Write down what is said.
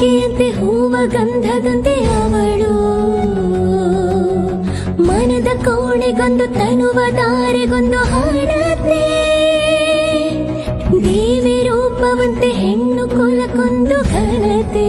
ರೇಖೆಯಂತೆ ಹೂವ ಗಂಧದಂತೆ ಅವಳು ಮನದ ಕೋಣೆಗೊಂದು ತನುವ ದಾರೆಗೊಂದು ಹಾಡತೆ ದೇವಿ ರೂಪವಂತೆ ಹೆಣ್ಣು ಕೊಲಕೊಂದು ಘನತೆ